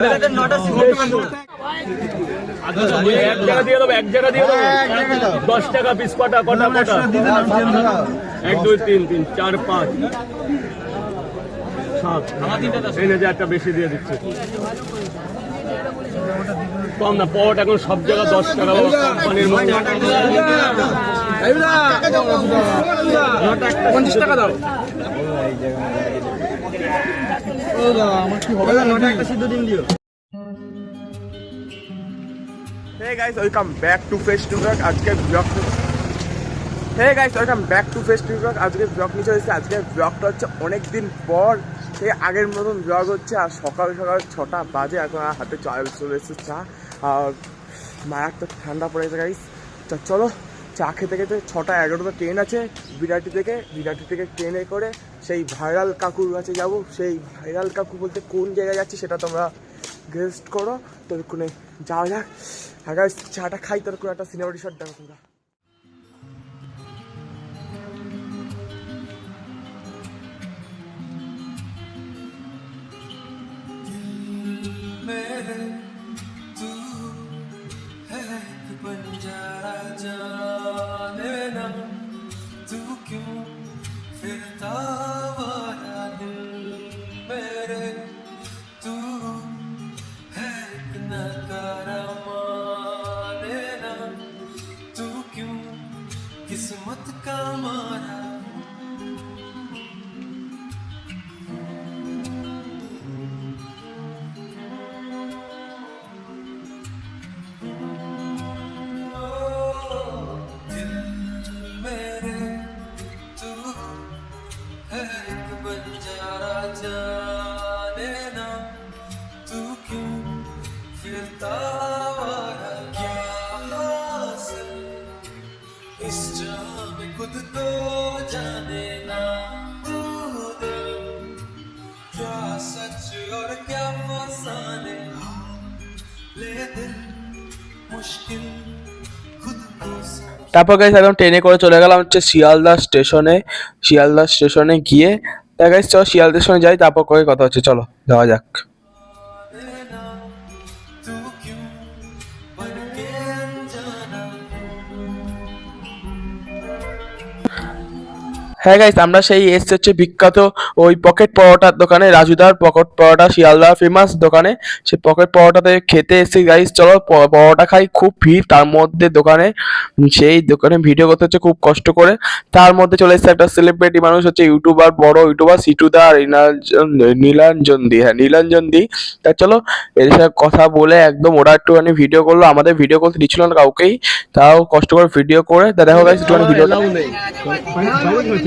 এক জায়গা দিয়ে দেবো এক জায়গা দিয়ে দেবো। দশ টাকা পিস কটা কটা? কটা এক দুই তিন তিন চার পাঁচ। সাত। এই নে যে একটা বেশি দিয়ে দিচ্ছে। কম না পট এখন সব জায়গা দশ টাকা কোম্পানির মধ্যে। পঞ্চাশ টাকা দাও। Hey guys back to face to guys back to face to আজকে হচ্ছে অনেক দিন পর। সেই আগের মতন ব্লগ হচ্ছে। আর সকাল সকাল ছটা বাজে। এখন হাতে চলে এসেছে। চা আর মারাত্মক ঠান্ডা পড়ে গেছে গাইস চলো চা খেতে খেতে ছটা এগারোটা ট্রেন আছে বিরাটি থেকে বিরাটি থেকে ট্রেনে করে সেই ভাইরাল কাকুর কাছে যাব। সেই ভাইরাল কাকু বলতে কোন জায়গায় যাচ্ছি সেটা তোমরা গেস্ট করো। ততক্ষণে যাওয়া যাক। হ্যাঁ guys, চাটা খাই তোর কোনো একটা সিনেমাটি শট দেখো তোমরা তারপর গাইস একদম ট্রেনে করে চলে গেলাম হচ্ছে শিয়ালদা স্টেশনে শিয়ালদা স্টেশনে গিয়ে তাই গাইস চলো শিয়ালদা স্টেশনে যাই, তারপর করে কথা হচ্ছে, চলো, যাওয়া যাক। হ্যাঁ গাইস আমরা সেই এসছি হচ্ছে বিখ্যাত ওই পকেট পরোটার দোকানে, রাজুদার পকেট পরোটা শিয়ালদার ফেমাস দোকানে। সেই পকেট পরোটাতে খেতে এসেছি গাইস চলো পরোটা খাই, খুব ভিড়। তার মধ্যে দোকানে সেই দোকানে ভিডিও করতে হচ্ছে খুব কষ্ট করে। তার মধ্যে চলে এসেছে একটা সেলিব্রিটি মানুষ হচ্ছে ইউটিউবার, বড় ইউটিউবার সিটুদা আর নীলাঞ্জন দি হ্যাঁ নীলাঞ্জন দি তা চলো এদের সাথে কথা বলে একদম ওরা একটুখানি ভিডিও করল। আমাদের ভিডিও করতে দিচ্ছিল না কাউকেই, তাও কষ্ট করে ভিডিও করে। তা দেখো গাইস একটুখানি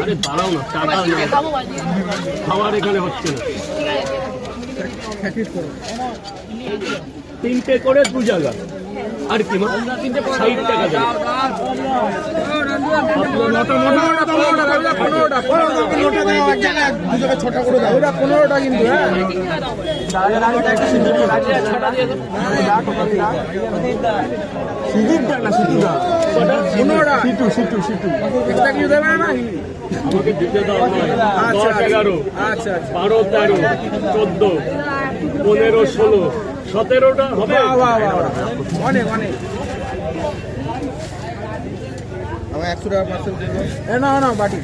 আরে বাড়াও না টাকা খাওয়ার এখানে হচ্ছে না। তিনটে করে দু জায়গা। আর কি মা? ষাট টাকা দেবে। আমাকে দিতে দাও নয় দশ এগারো বারো তেরো চোদ্দ পনেরো ষোলো। সতেরোটা হবে?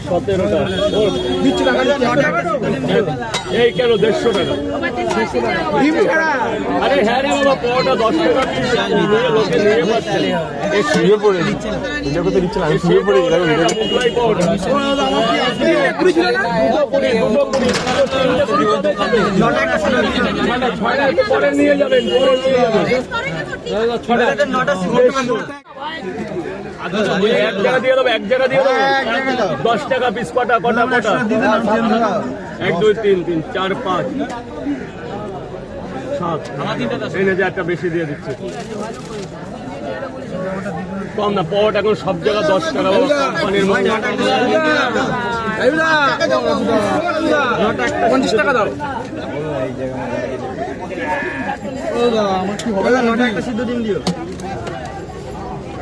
সতেরোটা এই কেন দেড়শো টাকা আরে হ্যাঁ রে বাবা পরোটা দশ টাকা লোকে নিয়ে পাচ্ছে শুয়ে পড়ে ভিডিও করতে দিচ্ছে আমি শুয়ে পড়ে? মানে পরে নিয়ে যাবেন নিয়ে যাবেন এক জায়গা দিয়ে দেবো এক জায়গা দিয়ে দেবো? দশ টাকা পিস কটা কটা কটা? এক দুই তিন তিন চার পাঁচ সাত এই যে একটা বেশি দিয়ে দিচ্ছে। কম না পট এখন সব জায়গা দশ টাকা কোম্পানির পঞ্চাশ টাকা দাও। দাঁড়াও এত লোক দাঁড়িয়ে আছে তার মধ্যে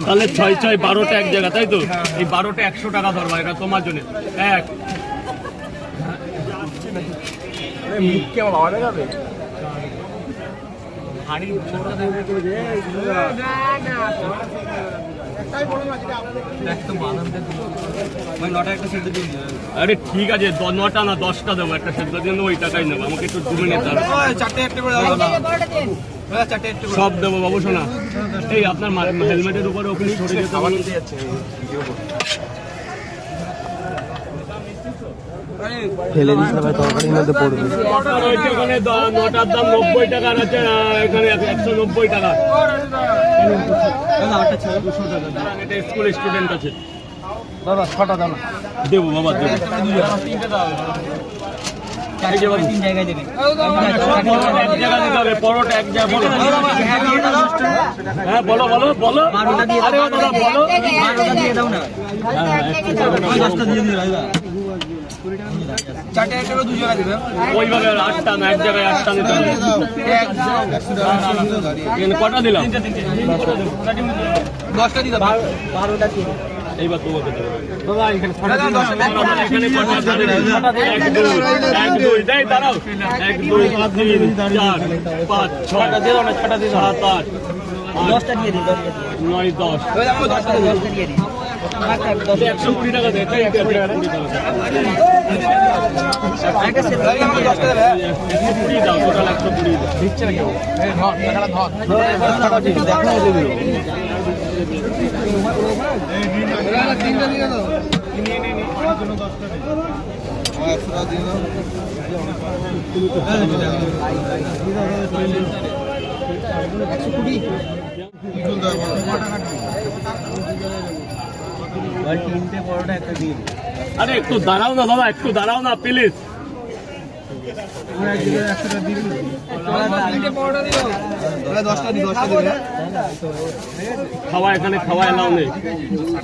তাহলে ছয় ছয় বারোটা এক জায়গা তাই তো এই বারোটা একশো টাকা ধরবা এটা তোমার জন্য এক মুখকে আমার বাবা দেখাবে আরে ঠিক আছে নটা না দশটা দেবো একটা সেদ্ধ দিয়ে ওই টাকাই নেব আমাকে একটু ডুবে নিতে হবে। সব দেবো বাবু শোনা। এই আপনার হেলমেটের উপরে ওখানে ছড়ে যেতে ফেলে তরকারির মধ্যে পড়বে। দ- নটার দাম নব্বই টাকা আছে এখানে একশো নব্বই টাকা। স্টুডেন্ট আছে দাদা ছটা দাও দেবো বাবা দেবো। বাবু। বলো। হ্যাঁ বলো বলো বলো। আরে ও দাদা বলো হ্যাঁ, একটু দেবো। ওইভাবে আটটা না এক জায়গায় আটটা নিতে হবে। কটা দিলাম? এইবার তোমাকে দেবো। আমার এখানে এক দুই এক দাঁড়াও। এক দুই তিন চার পাঁচ ছটা দিয়ে দাও না ছটা দিয়ে সাত আট দশটা দিয়ে দিই নয় দশ। একশো কুড়ি টাকা দে তাই একশো কুড়ি টাকা একশো কুড়ি দাও একশো কুড়ি। আরে একটু দাঁড়াও না দাদা একটু দাঁড়াও না প্লিজ খাওয়া এখানে খাওয়া এলাও নেই।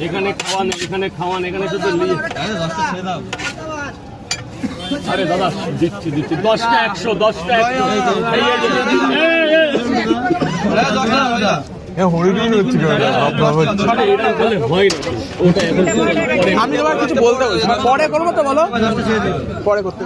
এখানে খাওয়া নেই এখানে খাওয়া নেই এখানে শুধু আরে দাদা দিচ্ছি দিচ্ছি। দশটা একশো দশটা একশো। হয় ওটা এখন করে না, পরে আমি এবার কিছু বলতে বলছি পরে করব তো বলো? পরে করতে।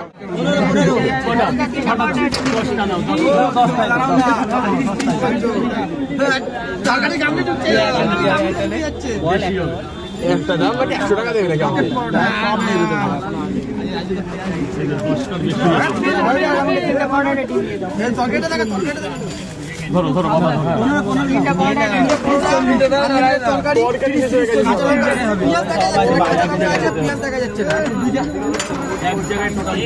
একটা দাম বাট একশো টাকা দেবে নাকি আমাকে ধরো ধরো। টোটাল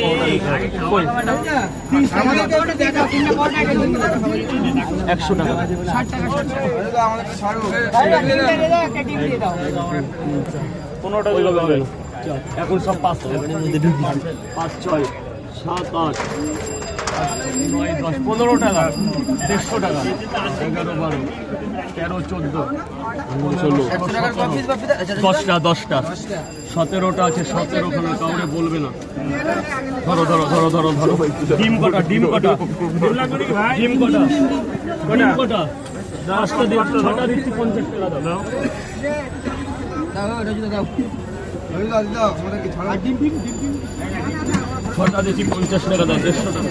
একশো টাকা। পনেরোটা এখন সব পাঁচ পাঁচ ছয় সাত আট। নয় দশ পনেরো টাকা দেড়শো টাকা এগারো বারো তেরো চোদ্দ ষোলো। দশটা দশটা। সতেরোটা আছে সতেরোখানে কাউরে বলবে না। ধরো ধরো ধরো ধরো ধরো। ডিম কটা ডিম কটা? ডিম কটা? ডিম কটা? দশটা দিচ্ছি ছটা দিচ্ছি পঞ্চাশ টাকা দাও। ছটা দিচ্ছি পঞ্চাশ টাকা দাও দেড়শো টাকা।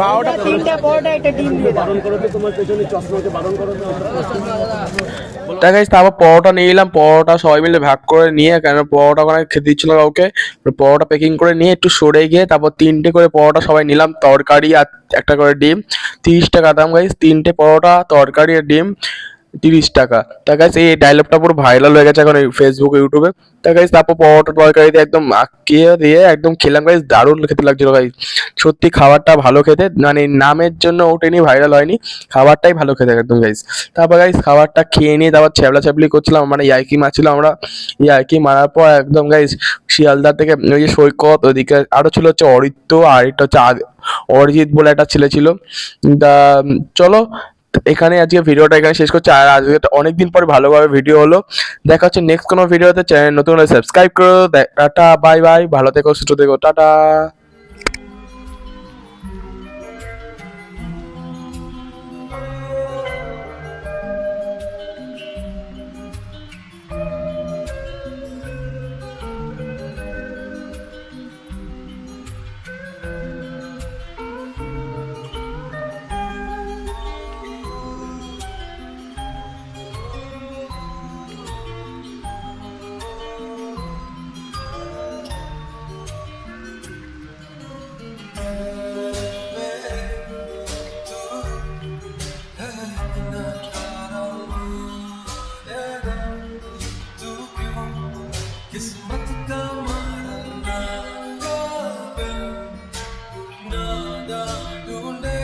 বারোটা তিনটা পরোটা একটা ডিম দিয়ে বারণ করো তো তোমার পেছনে চশমাকে বারণ করো দেখাইছি তারপর পরোটা নিয়ে এলাম পরোটা সবাই মিলে ভাগ করে নিয়ে কেন পরোটা ওখানে খেতে দিচ্ছিল কাউকে পরোটা প্যাকিং করে নিয়ে একটু সরে গিয়ে তারপর তিনটে করে পরোটা সবাই নিলাম তরকারি আর একটা করে ডিম। তিরিশ টাকা দাম গাইস তিনটে পরোটা তরকারি আর ডিম। তিরিশ টাকা। তা গাইস এই ডায়লগটা পুরো ভাইরাল হয়ে গেছে এখন ফেসবুক ইউটিউবে তা গাইস তারপর পরোটা দিয়ে একদম আঁকিয়ে দিয়ে একদম খেলাম গাইস দারুণ খেতে লাগছিল গাইস সত্যি খাবারটা ভালো খেতে মানে নামের জন্য ওঠেনি ভাইরাল হয়নি। খাবারটাই ভালো খেতে একদম গাইস তারপর গাইস খাবারটা খেয়ে নিয়ে তারপর ছ্যাবলা ছ্যাবলি করছিলাম মানে ইয়াইকি মারছিলাম আমরা। ইয়াইকি মারার পর একদম গাইস শিয়ালদা থেকে ওই যে সৈকত, ওইদিকে আরও ছিল হচ্ছে অরিত্য আর একটা হচ্ছে অরিজিৎ বলে একটা ছেলে ছিল। তা, চলো এখানে আজকে ভিডিওটা এখানে শেষ করছি। আর আজকে অনেকদিন পরে ভালোভাবে ভিডিও হলো। দেখা হচ্ছে নেক্সট কোনো ভিডিওতে চ্যানেল নতুন সাবস্ক্রাইব করো। টাটা বাই বাই ভালো থেকো, সুস্থ থেকো। টাটা। you'll never